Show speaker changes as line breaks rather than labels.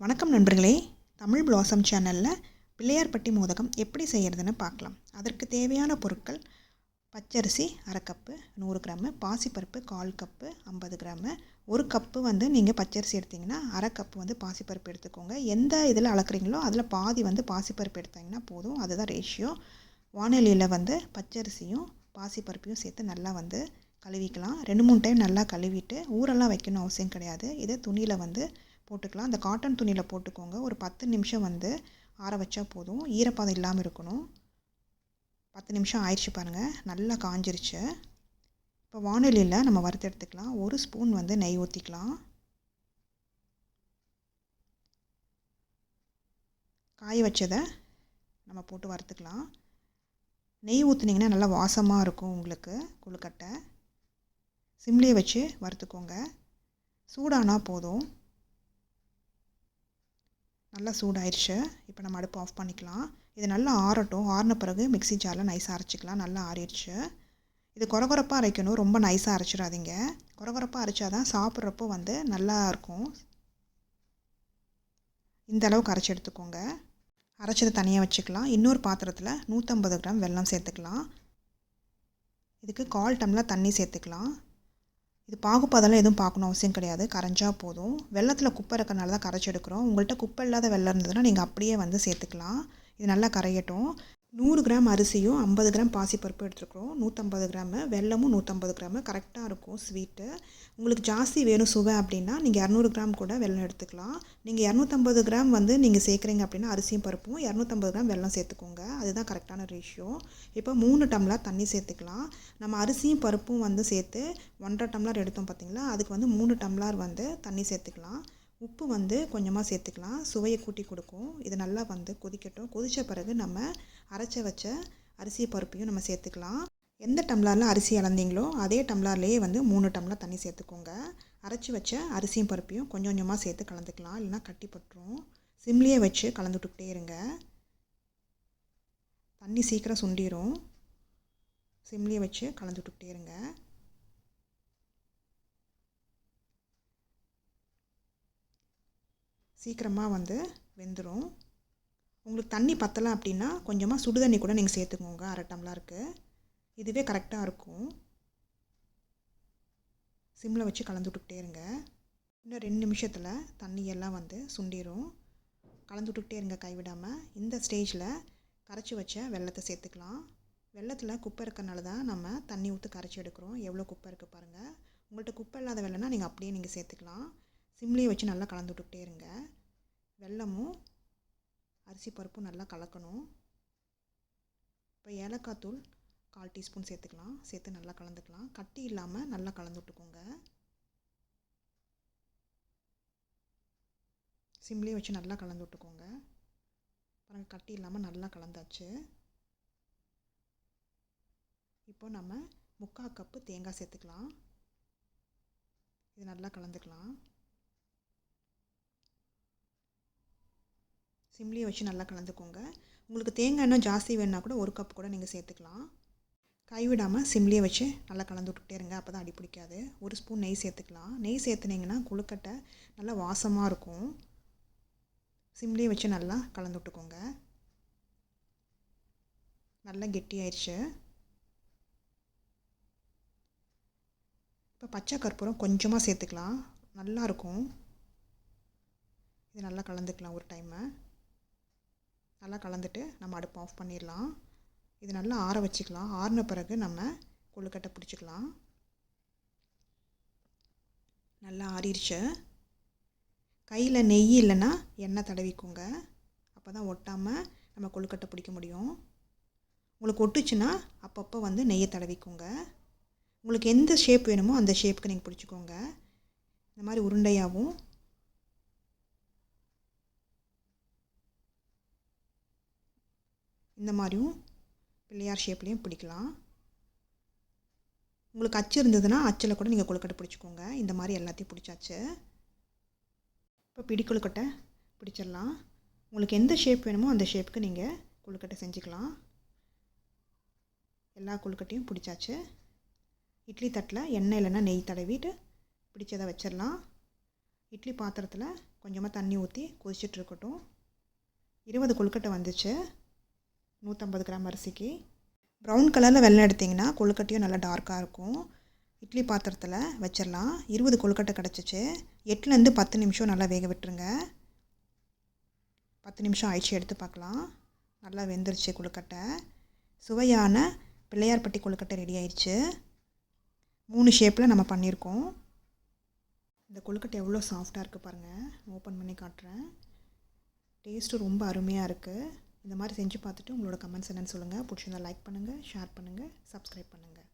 வணக்கம் நண்பர்களே. தமிழ் பிளாசம் சேனலில் பிள்ளையார்பட்டி மோதகம் எப்படி செய்கிறதுன்னு பார்க்கலாம். அதற்கு தேவையான பொருட்கள் பச்சரிசி அரை கப்பு நூறு கிராமு பாசிப்பருப்பு கால் கப்பு ஐம்பது கிராமு. ஒரு கப்பு வந்து நீங்கள் பச்சரிசி எடுத்திங்கன்னா அரை கப்பு வந்து பாசிப்பருப்பு எடுத்துக்கோங்க. எந்த இதில் அளக்குறீங்களோ அதில் பாதி வந்து பாசிப்பருப்பு எடுத்திங்கன்னா போதும். அதுதான் ரேஷியோ வானொலியில் வந்து பச்சரிசியும் பாசிப்பருப்பையும் சேர்த்து நல்லா வந்து கழுவிக்கலாம். ரெண்டு மூணு டைம் நல்லா கழுவிட்டு ஊரெல்லாம் வைக்கணும் அவசியம் கிடையாது. இதை துணியில் வந்து போட்டுக்கலாம். அந்த காட்டன் துணியில் போட்டுக்கோங்க. ஒரு பத்து நிமிஷம் வந்து ஆற வச்சா போதும். ஈரப்பதம் இல்லாமல் இருக்கணும். பத்து நிமிஷம் ஆயிடுச்சு பாருங்கள் நல்லா காஞ்சிருச்சு. இப்போ வானொலியில் நம்ம வறுத்து எடுத்துக்கலாம். ஒரு ஸ்பூன் வந்து நெய் ஊற்றிக்கலாம் காய வச்சதை நம்ம போட்டு வறுத்துக்கலாம். நெய் ஊற்றுனீங்கன்னா நல்லா வாசமாக இருக்கும் உங்களுக்கு கொழுக்கட்டை. சிம்லேயே வச்சு வறுத்துக்கோங்க. சூடானா போதும். நல்லா சூடாயிருச்சு. இப்போ நம்ம அடுப்பு ஆஃப் பண்ணிக்கலாம். இது நல்லா ஆறட்டும். ஆறின பிறகு மிக்ஸி ஜாரில் நைஸாக அரைச்சிக்கலாம். நல்லா ஆறிடுச்சு. இது குறகுறப்பாக அரைக்கணும். ரொம்ப நைஸாக அரைச்சிடாதீங்க. குறகுறப்பாக அரைச்சா தான் சாப்பிட்றப்போ வந்து நல்லா இருக்கும் இந்த அளவுக்கு அரைச்சி எடுத்துக்கோங்க. அரைச்சதை தனியாக வச்சுக்கலாம். இன்னொரு பாத்திரத்தில் நூற்றம்பது கிராம் வெல்லம் சேர்த்துக்கலாம். இதுக்கு கால் டம்ளர் தண்ணி சேர்த்துக்கலாம். இது பாகுபாதெல்லாம் எதுவும் பார்க்கணும் அவசியம் கிடையாது. கரைஞ்சா போதும். வெள்ளத்தில் குப்பை இருக்கறனால தான் கரைச்சி எடுக்கிறோம். உங்கள்கிட்ட குப்பை இல்லாத வெள்ளம் இருந்ததுன்னா நீங்கள் அப்படியே வந்து சேர்த்துக்கலாம். இது நல்லா கரையட்டும். நூறு கிராம் அரிசியும் ஐம்பது கிராம் பாசிப்பருப்பு எடுத்துருக்குறோம். நூற்றம்பது கிராமு வெல்லமும் நூற்றம்பது கிராமு கரெக்டாக இருக்கும் ஸ்வீட்டு. உங்களுக்கு ஜாஸ்தி வேணும் சுவை அப்படின்னா நீங்கள் இரநூறு கிராம் கூட வெல்லம் எடுத்துக்கலாம். நீங்கள் இரநூத்தம்பது கிராம் வந்து நீங்கள் சேர்க்குறீங்க அப்படின்னா அரிசியும் பருப்பும் இரநூத்தம்பது கிராம் வெல்லம் சேர்த்துக்கோங்க. அதுதான் கரெக்டான ரேஷியோ இப்போ மூணு டம்ளர் தண்ணி சேர்த்துக்கலாம். நம்ம அரிசியும் பருப்பும் வந்து சேர்த்து ஒன்றரை டம்ளர் எடுத்தோம் பார்த்திங்களா? அதுக்கு வந்து மூணு டம்ளர் வந்து தண்ணி சேர்த்துக்கலாம். உப்பு வந்து கொஞ்சமாக சேர்த்துக்கலாம். சுவையை கூட்டி கொடுக்கும். இது நல்லா வந்து கொதிக்கட்டும். கொதித்த பிறகு நம்ம அரைச்ச வச்ச அரிசி பருப்பையும் நம்ம சேர்த்துக்கலாம். எந்த டம்ளரில் அரிசி அளந்தீங்களோ அதே டம்ளர்லேயே வந்து மூணு டம்ளர் தண்ணி சேர்த்துக்கோங்க. அரைச்சி வச்ச அரிசியும் பருப்பையும் கொஞ்சம் கொஞ்சமாக சேர்த்து கலந்துக்கலாம். இல்லைனா கட்டி பட்டுரும். சிம்லேயே வச்சு கலந்து விட்டுக்கிட்டே இருங்க. தண்ணி சீக்கிரம் சுண்டிடும் சிம்லேயே வச்சு கலந்து விட்டுக்கிட்டே இருங்க. சீக்கிரமாக வந்து வெந்துடும் உங்களுக்கு தண்ணி பத்தலை அப்படின்னா கொஞ்சமாக சுடு தண்ணி கூட நீங்கள் சேர்த்துக்கோங்க. அரை டம்ளருக்கு. இதுவே கரெக்டாக இருக்கும். சிம்மில் வச்சு கலந்து விட்டுக்கிட்டே இருங்க. இன்னும் ரெண்டு நிமிஷத்தில் தண்ணியெல்லாம் வந்து சுண்டிடும் கலந்து விட்டுக்கிட்டே இருங்க கைவிடாமல் இந்த ஸ்டேஜில் கரைச்சி வச்ச வெள்ளத்தை சேர்த்துக்கலாம். வெள்ளத்தில் குப்பை இருக்கறனால தான் நம்ம தண்ணி ஊற்றி கரைச்சி எடுக்கிறோம். எவ்வளோ குப்பை இருக்குது பாருங்கள் உங்கள்கிட்ட குப்பை இல்லாத வெள்ளம்னா நீங்கள் அப்படியே நீங்கள் சேர்த்துக்கலாம். சிம்லேயே வச்சு நல்லா கலந்து விட்டுக்கிட்டே இருங்க. வெல்லமும் அரிசி பருப்பும் நல்லா கலக்கணும். இப்போ ஏலக்காய் தூள் கால் டீஸ்பூன் சேர்த்துக்கலாம். சேர்த்து நல்லா கலந்துக்கலாம். கட்டி இல்லாமல் நல்லா கலந்து விட்டுக்கோங்க. சிம்லேயே வச்சு நல்லா கலந்து விட்டுக்கோங்க. பாருங்கள் கட்டி இல்லாமல் நல்லா கலந்தாச்சு. இப்போ நம்ம முக்கால் கப்பு தேங்காய் சேர்த்துக்கலாம். இது நல்லா கலந்துக்கலாம். சிம்லியை வச்சு நல்லா கலந்துக்கோங்க. உங்களுக்கு தேங்காய் எண்ணெய் ஜாஸ்தி வேணால் கூட ஒரு கப் கூட நீங்கள் சேர்த்துக்கலாம். கைவிடாமல் சிம்லியை வச்சு நல்லா கலந்து விட்டுக்கிட்டே இருங்க. அப்போ தான் அடி பிடிக்காது. ஒரு ஸ்பூன் நெய் சேர்த்துக்கலாம். நெய் சேர்த்துனீங்கன்னா கொழுக்கட்டை நல்லா வாசமாக இருக்கும். சிம்லியை வச்சு நல்லா கலந்து விட்டுக்கோங்க நல்லா கெட்டியாயிடுச்சு இப்போ பச்சை கற்பூரம் கொஞ்சமாக சேர்த்துக்கலாம். நல்லாயிருக்கும் இது நல்லா கலந்துக்கலாம் ஒரு டைமை நல்லா கலந்துட்டு நம்ம அடுப்பு ஆஃப் பண்ணிடலாம். இது நல்லா ஆற வச்சுக்கலாம். ஆறின பிறகு நம்ம கொழுக்கட்டை பிடிச்சிக்கலாம். நல்லா ஆறிடுச்சு கையில் நெய் இல்லைன்னா எண்ணெய் தடவிக்கோங்க. அப்போ தான் ஒட்டாமல் நம்ம கொழுக்கட்டை பிடிக்க முடியும். உங்களுக்கு ஒட்டுச்சுன்னா அப்பப்போ வந்து நெய்யை தடவிக்கோங்க. உங்களுக்கு எந்த ஷேப் வேணுமோ அந்த ஷேப்புக்கு நீங்கள் பிடிச்சிக்கோங்க. இந்த மாதிரி உருண்டையாகவும் இந்த மாதிரியும் பிள்ளையார் ஷேப்லேயும் பிடிக்கலாம். உங்களுக்கு அச்சு இருந்ததுன்னா அச்சில் கூட நீங்கள் கொழுக்கட்டை பிடிச்சிக்கோங்க. இந்த மாதிரி எல்லாத்தையும் பிடிச்சாச்சு. இப்போ பிடி கொழுக்கட்டை பிடிச்சிடலாம். உங்களுக்கு எந்த ஷேப் வேணுமோ அந்த ஷேப்புக்கு நீங்கள் கொழுக்கட்டை செஞ்சுக்கலாம். எல்லா கொழுக்கட்டையும் பிடிச்சாச்சு. இட்லி தட்டில் எண்ணெய் இல்லைன்னா நெய் தடவிட்டு பிடிச்சதை வச்சிடலாம். இட்லி பாத்திரத்தில் கொஞ்சமாக தண்ணி ஊற்றி கொதிச்சுட்டு இருக்கட்டும். இருபது கொழுக்கட்டை வந்துச்சு. நூற்றம்பது கிராம் அரிசிக்கு ப்ரௌன் கலரில் வெள்ளம் எடுத்திங்கன்னா கொழுக்கட்டையும் நல்லா டார்க்காக இருக்கும். இட்லி பாத்திரத்தில் வச்சிடலாம் இருபது கொழுக்கட்டை கிடச்சிச்சு. எட்டுலேருந்து பத்து நிமிஷம் நல்லா வேக விட்டுருங்க. பத்து நிமிஷம் ஆயிடுச்சு எடுத்து பார்க்கலாம். நல்லா வெந்துருச்சு கொழுக்கட்டை. சுவையான பிள்ளையார்பட்டி கொழுக்கட்டை ரெடி ஆயிடுச்சு. மூணு ஷேப்பில் நம்ம பண்ணியிருக்கோம். இந்த கொழுக்கட்டை எவ்வளோ சாஃப்டாக இருக்குது பாருங்கள் ஓப்பன் பண்ணி காட்டுறேன். டேஸ்ட்டு ரொம்ப அருமையாக இருக்குது இந்த மாதிரி செஞ்சு பார்த்துட்டு உங்களோட கமெண்ட்ஸ் என்னென்னு சொல்லுங்கள் பிடிச்சிருந்தா லைக் பண்ணுங்கள் ஷேர் பண்ணுங்கள் சப்ஸ்கிரைப் பண்ணுங்கள்